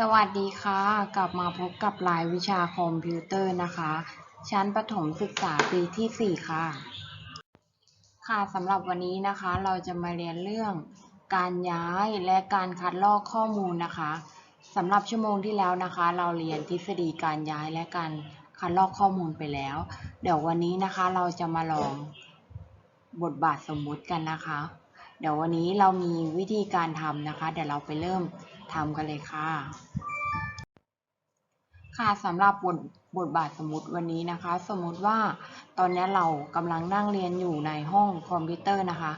สวัสดีค่ะ กลับมาพบกับรายวิชาคอมพิวเตอร์นะคะ ชั้นประถมศึกษาปีที่ 4 ค่ะ ค่ะสำหรับวันนี้นะคะเราจะมาเรียนเรื่องการย้ายและการคัดลอกข้อมูลนะคะสำหรับชั่วโมงที่แล้วนะคะ เราเรียนทฤษฎีการย้ายและการคัดลอกข้อมูลไปแล้ว เดี๋ยววันนี้นะคะเราจะมาลองบทบาทสมมุติกันนะคะ เดี๋ยววันนี้เรามีวิธีการทำนะคะ เดี๋ยวเราไปเริ่ม ทำกันเลยค่ะ ค่ะสำหรับบทบทบาทสมมติวันนี้นะคะ สมมติว่าตอนนี้เรากำลังนั่งเรียนอยู่ในห้องคอมพิวเตอร์นะคะ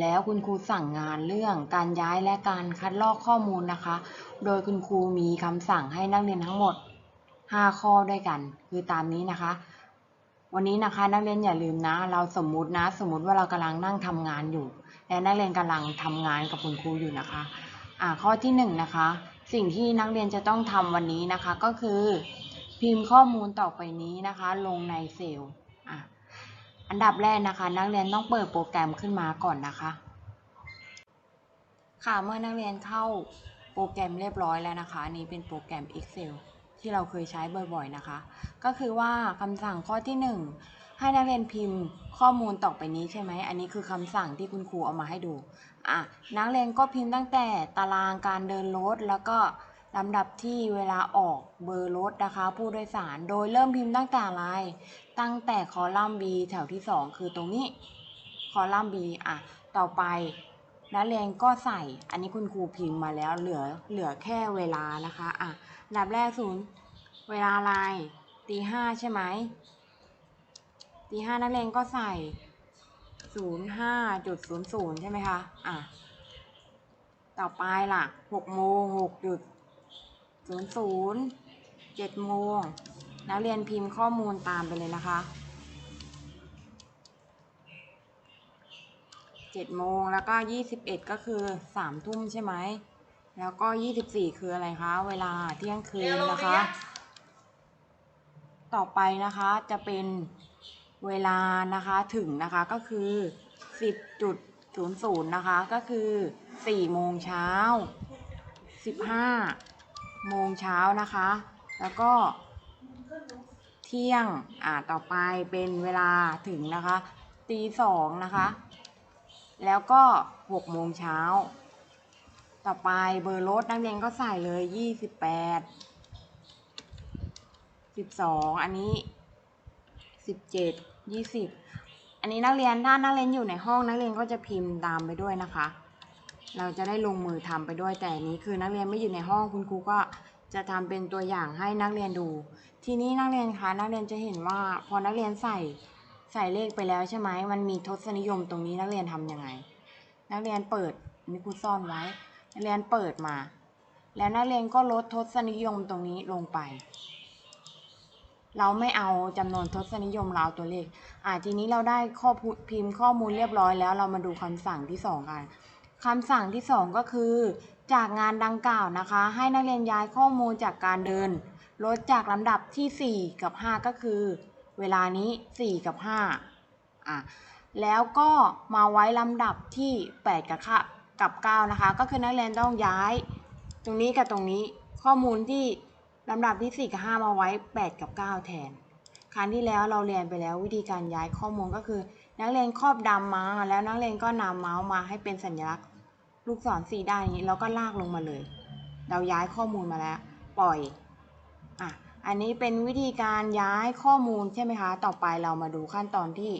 แล้วคุณครูสั่งงานเรื่องการย้ายและการคัดลอกข้อมูลนะคะ โดยคุณครูมีคำสั่งให้นักเรียนทั้งหมด 5 ข้อด้วยกัน คือตามนี้นะคะวันนี้นะคะนักเรียนอย่าลืมนะ เราสมมุตินะ สมมุติว่าเรากำลังนั่งทำงานอยู่ และนักเรียนกำลังทำงานกับคุณครูอยู่นะคะ ข้อที่หนึ่งนะคะ สิ่งที่นักเรียนจะต้องทำวันนี้นะคะก็คือ พิมพ์ข้อมูลต่อไปนี้นะคะ ลงในเซลล์อันดับแรกนะคะ นักเรียนต้องเปิดโปรแกรมขึ้นมาก่อนนะคะ ค่ะเมื่อนักเรียนเข้าโปรแกรมเรียบร้อยแล้วนะคะอันนี้เป็นโปรแกรม Excel ที่เราเคยใช้บ่อยๆนะคะ ก็คือว่าคำสั่งข้อที่หนึ่ง ให้นักเรียนพิมพ์ข้อมูลต่อไปนี้ใช่ไหม อันนี้คือคำสั่งที่คุณครูเอามาให้ดู อะ นักเรียนก็พิมพ์ตั้งแต่ตารางการเดินรถแล้วก็ลำดับที่เวลาออกเบอร์รถนะคะ ผู้โดยสาร โดยเริ่มพิมพ์ตั้งแต่อะไรตั้งแต่คอลัมน์ B แถวที่ 2 คือตรงนี้ คอลัมน์ B อะ ต่อไปนักเรียนก็ใส่ อันนี้คุณครูพิมพ์มาแล้ว เหลือ เหลือแค่เวลานะคะ อะอันดับแรกศูนย์เวลาอะไรตีห้าใช่ไหม ตีห้านักเรียนก็ใส่ศูนย์ห้าจุดศูนย์ศูนย์ใช่ไหมคะอะต่อไปล่ะหกโมงหกจุดศูนย์ศูนย์เจ็ดโมงนักเรียนพิมพ์ข้อมูลตามไปเลยนะคะเจ็ดโมงแล้วก็ยี่สิบเอ็ดก็คือสามทุ่มใช่ไหมแล้วก็ยี่สิบสี่คืออะไรคะ เวลาเที่ยงคืนนะคะ ต่อไปนะคะจะเป็น เวลานะคะถึงนะคะก็คือ 10.00นะคะก็คือ4โมงเช้า 15 โมงเช้านะคะ แล้วก็เที่ยงอ่าต่อไปเป็นเวลาถึงนะคะตีสองนะคะ แล้วก็6โมงเช้า ต่อไปเบอร์รถนักเรียนก็ใส่เลย28 12อันนี้ 17 20อันนี้นักเรียนถ้านักเรียนอยู่ในห้องนักเรียนก็จะพิมพ์ตามไปด้วยนะคะ เราจะได้ลงมือทำไปด้วยแต่นี้คือนักเรียนไม่อยู่ในห้องคุณครูก็จะทำเป็นตัวอย่างให้นักเรียนดู ทีนี้นักเรียนคะนักเรียนจะเห็นว่าพอนักเรียนใส่ใส่เลขไปแล้วใช่ไหมมันมีทศนิยมตรงนี้นักเรียนทำยังไง นักเรียนเปิดนี่ครูซ่อนไว้ นักเรียนเปิดมา แล้วนักเรียนก็ลดทศนิยมตรงนี้ลงไป เราไม่เอาจำนวนทศนิยมเราเอาตัวเลข อ่าทีนี้เราได้ข้อพิมพ์ข้อมูลเรียบร้อยแล้ว เรามาดูคำสั่งที่สองกันคำสั่งที่สองก็คือ จากงานดังกล่าวนะคะ ให้นักเรียนย้ายข้อมูลจากการเดิน ลดจากลำดับที่ 4 กับ 5 ก็คือ เวลานี้ 4 กับ 5อะแล้วก็มาไว้ลำดับที่ 8 กับกับ 9 นะคะ ก็คือนักเรียนต้องย้าย ตรงนี้กับตรงนี้ข้อมูลที่ ลำดับที่ 4 กับ 5 มาไว้ 8 กับ 9 แทน ครั้งที่แล้วเราเรียนไปแล้ววิธีการย้ายข้อมูลก็คือ นักเรียนครอบดำมา แล้วนักเรียนก็นำเมาส์มาให้เป็นสัญลักษณ์ ลูกศรสีด้านนี้แล้วก็ลากลงมาเลย เราย้ายข้อมูลมาแล้ว ปล่อยอะอันนี้เป็นวิธีการย้ายข้อมูลใช่ไหมคะ ต่อไปเรามาดูขั้นตอนที่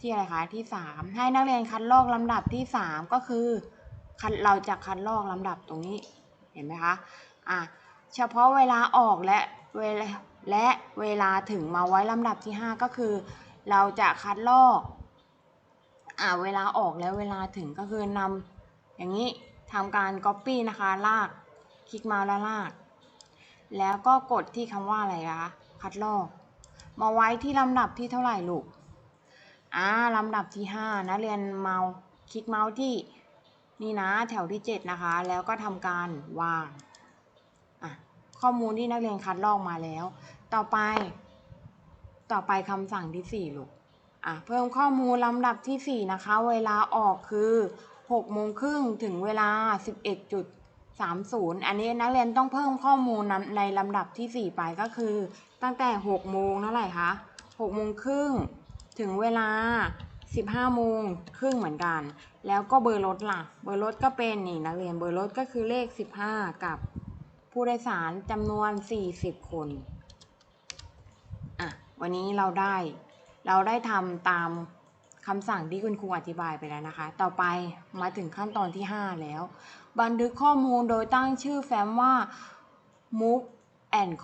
ที่อะไรคะที่ 3 ให้นักเรียนคัดลอกลำดับที่ 3 ก็คือคัดเราจะคัดลอกลำดับตรงนี้เห็นไหมคะอะ เฉพาะเวลาออกและเวลาและเวลาถึงมาไว้ลำดับที่ 5 ก็คือ เราจะคัดลอกอ่าเวลาออกแล้วเวลาถึงก็คือนำอย่างนี้ทำการ Copy นะคะ ลาก คลิกมาแล้วลาก แล้วก็กดที่คำว่าอะไรคะคัดลอก มาไว้ที่ลำดับที่เท่าไหร่ลูกอ่าลำดับที่ 5 นะเรียนเมาส์คลิกเมาส์ที่นี่นะแถวที่ 7 นะคะ แล้วก็ทำการวาง ข้อมูลที่นักเรียนคัดลอกมาแล้ว ต่อไป ต่อไปคำสั่งที่ 4 ลูกอะเพิ่มข้อมูลลำดับที่ 4 นะคะ เวลาออกคือ6โมงครึ่งถึงเวลา 11จุด30 อันนี้นักเรียนต้องเพิ่มข้อมูลในลำดับที่ 4 ไปก็คือ ตั้งแต่6โมงเท่าไหร่คะ6โมงครึ่งถึงเวลา 15โมงครึ่งเหมือนกัน แล้วก็เบอร์รถล่ะ เบอร์รถก็เป็นนี่นักเรียนเบอร์รถก็คือเลข 15 กับ ผู้โดยสารจำนวน 40 คนอะวันนี้เราได้เราได้ทำตามคำสั่งที่คุณครูอธิบายไปแล้วนะคะ ต่อไปมาถึงขั้นตอนที่ 5 แล้ว บันทึกข้อมูลโดยตั้งชื่อแฟ้มว่า move and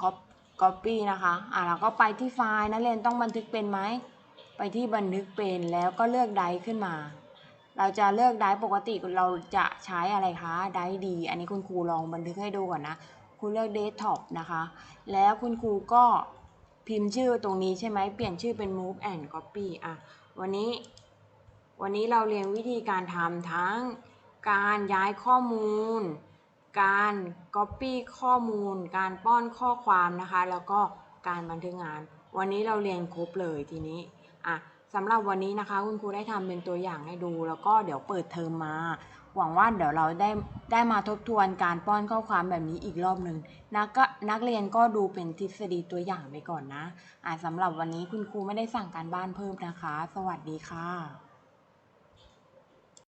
copy นะคะอะเราก็ไปที่ไฟล์นักเรียนต้องบันทึกเป็นไหม ไปที่บันทึกเป็นแล้วก็เลือกไดขึ้นมา เราจะเลือกไดร์ปกติเราจะใช้อะไรคะไดร์ดี อันนี้คุณครูลองบันทึกให้ดูก่อนนะ คุณเลือกเดสก์ท็อปนะคะ แล้วคุณครูก็พิมพ์ชื่อตรงนี้ใช่ไหม เปลี่ยนชื่อเป็น move and copy อะ วันนี้ วันนี้เราเรียนวิธีการทำทั้งการย้ายข้อมูล การ copy ข้อมูล การป้อนข้อความนะคะ แล้วก็การบันทึกงาน วันนี้เราเรียนครบเลยทีนี้ อะสำหรับวันนี้นะคะ คุณครูได้ทำเป็นตัวอย่างให้ดู แล้วก็เดี๋ยวเปิดเทอมมา หวังว่าเดี๋ยวเราได้ได้มาทบทวนการป้อนข้อความแบบนี้อีกรอบหนึ่งนักก็นักเรียนก็ดูเป็นทฤษฎีตัวอย่างไปก่อนนะอะสำหรับวันนี้คุณครูไม่ได้สั่งการบ้านเพิ่มนะคะ สวัสดีค่ะ